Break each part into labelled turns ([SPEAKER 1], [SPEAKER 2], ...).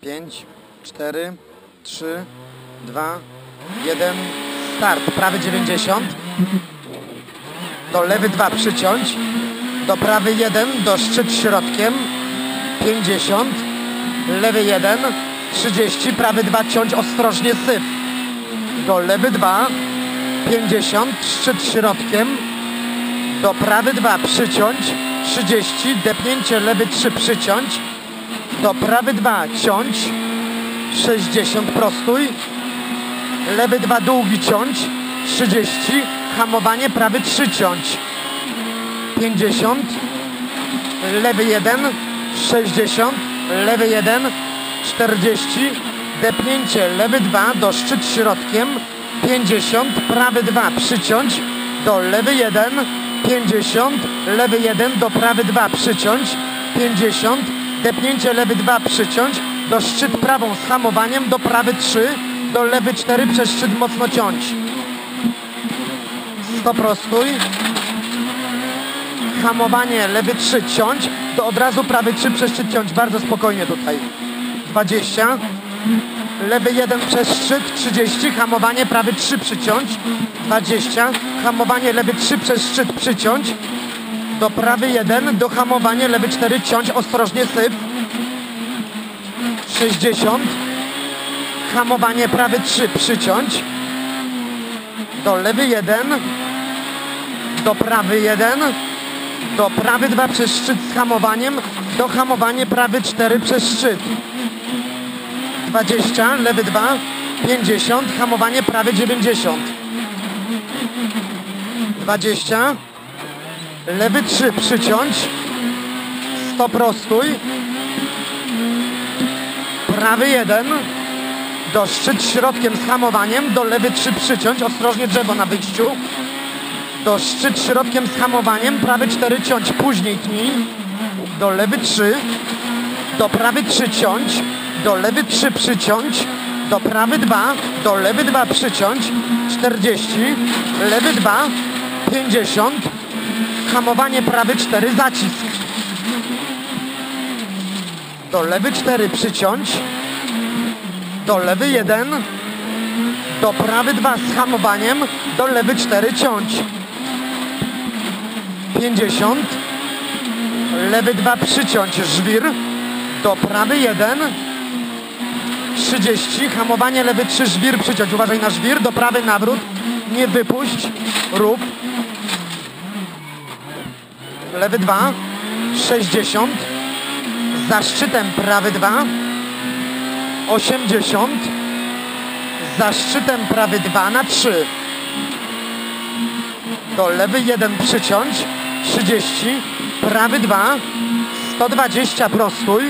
[SPEAKER 1] 5, 4, 3, 2, 1. Start. Prawy 90. Do lewy 2 przyciąć. Do prawy 1. Do szczyt środkiem. 50. Lewy 1. 30. Prawy 2 ciąć ostrożnie syf. Do lewy 2. 50. Szczyt środkiem. Do prawy 2 przyciąć. 30. Depnięcie lewy 3 przyciąć. Do prawy 2 ciąć. 60 prostój. Lewy 2 długi ciąć. 30. Hamowanie prawy 3 ciąć. 50. Lewy 1. 60. Lewy 1. 40. Depnięcie lewy 2 do szczyt środkiem. 50. Prawy 2 przyciąć. Do lewy 1. 50. Lewy 1 do prawy 2 przyciąć. 50. Depnięcie lewy 2 przyciąć. Do szczyt prawą z hamowaniem. Do prawy 3. Do lewy 4 przez szczyt mocno ciąć. 100 prostój. Hamowanie lewy 3 ciąć. To od razu prawy 3 przez szczyt ciąć. Bardzo spokojnie tutaj. 20. Lewy 1 przez szczyt 30. Hamowanie prawy 3 przyciąć. 20. Hamowanie lewy 3 przez szczyt przyciąć. Do prawy 1. Do hamowania lewy 4 ciąć. Ostrożnie syf. 60. Hamowanie prawy 3 przyciąć. Do lewy 1. Do prawy 1. Do prawy 2 przez szczyt z hamowaniem. Do hamowanie prawy 4 przez szczyt. 20, lewy 2, 50, hamowanie prawy 90. 20, lewy 3 przyciąć, 100 prostój, prawy 1, do szczyt środkiem z hamowaniem, do lewy 3 przyciąć, ostrożnie drzewo na wyjściu, do szczyt środkiem z hamowaniem, prawy 4 ciąć, później tnij, do lewy 3, do prawy 3 ciąć, do lewy 3 przyciąć, do prawy 2, do lewy 2 przyciąć, 40, lewy 2, 50, hamowanie prawy 4, zacisk. Do lewy 4 przyciąć, do lewy 1, do prawy 2 z hamowaniem, do lewy 4 ciąć. 50, lewy 2 przyciąć, żwir, do prawy 1, 30, hamowanie lewy 3, żwir przyciąć, uważaj na żwir, do prawy nawrót, nie wypuść, rób. Lewy 2, 60, za szczytem prawy 2, 80, za szczytem prawy 2 na 3. Do lewy 1 przyciąć, 30, prawy 2, 120 prostój,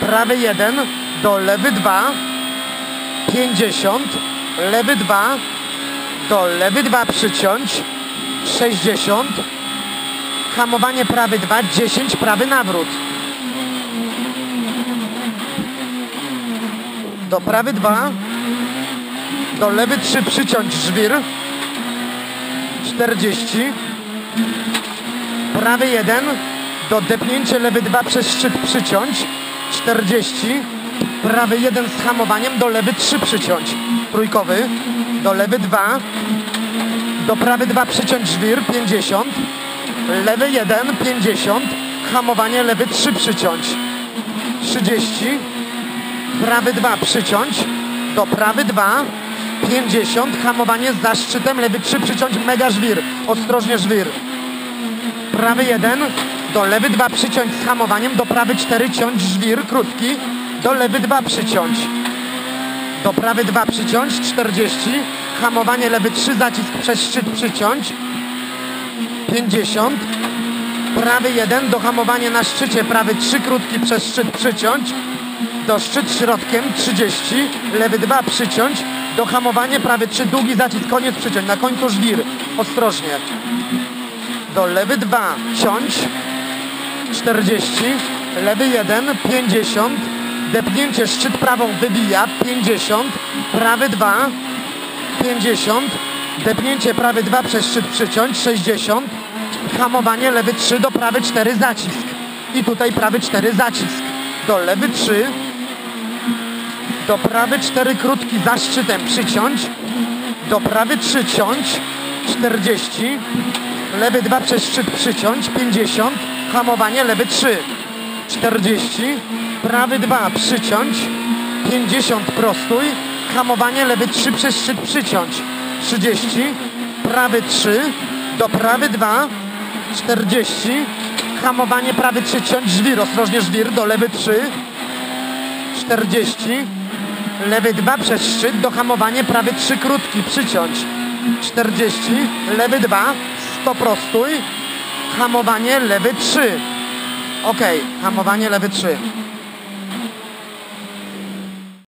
[SPEAKER 1] prawy 1 do lewy 2 50 lewy 2 do lewy 2 przyciąć 60 hamowanie prawy 2 10 prawy nawrót. Do prawy 2 do lewy 3 przyciąć żwir. 40 prawy 1 do depnięcie lewy 2 przez szczyt przyciąć. 40, prawy 1 z hamowaniem, do lewy 3 przyciąć, trójkowy, do lewy 2, do prawy 2 przyciąć żwir, 50, lewy 1, 50, hamowanie lewy 3 przyciąć, 30, prawy 2 przyciąć, do prawy 2, 50, hamowanie za szczytem, lewy 3 przyciąć, mega żwir, ostrożnie żwir, prawy 1, do lewy 2 przyciąć z hamowaniem, do prawy 4 ciąć żwir krótki, do lewy 2 przyciąć, do prawy 2 przyciąć, 40, hamowanie lewy 3, zacisk przez szczyt przyciąć, 50, prawy 1, do hamowania na szczycie, prawy 3 krótki przez szczyt przyciąć, do szczyt środkiem 30, lewy 2 przyciąć, do hamowania prawy 3 długi zacisk, koniec przyciąć, na końcu żwir, ostrożnie, do lewy 2 ciąć, 40, lewy 1, 50, depnięcie szczyt prawą wybija, 50, prawy 2, 50, depnięcie prawy 2 przez szczyt przyciąć, 60, hamowanie lewy 3 do prawy 4 zacisk. I tutaj prawy 4 zacisk, do lewy 3, do prawy 4 krótki za szczytem przyciąć, do prawy 3 ciąć, 40, lewy 2 przez szczyt przyciąć, 50, hamowanie lewy 3, 40, prawy 2 przyciąć, 50 prostój, hamowanie lewy 3 przez szczyt przyciąć, 30, prawy 3, do prawy 2, 40, hamowanie prawy 3 ciąć, żwir, ostrożnie żwir, do lewy 3, 40, lewy 2 przez szczyt, do hamowania prawy 3 krótki, przyciąć, 40, lewy 2, 100 prostój, hamowanie lewy 3, ok, hamowanie lewy 3,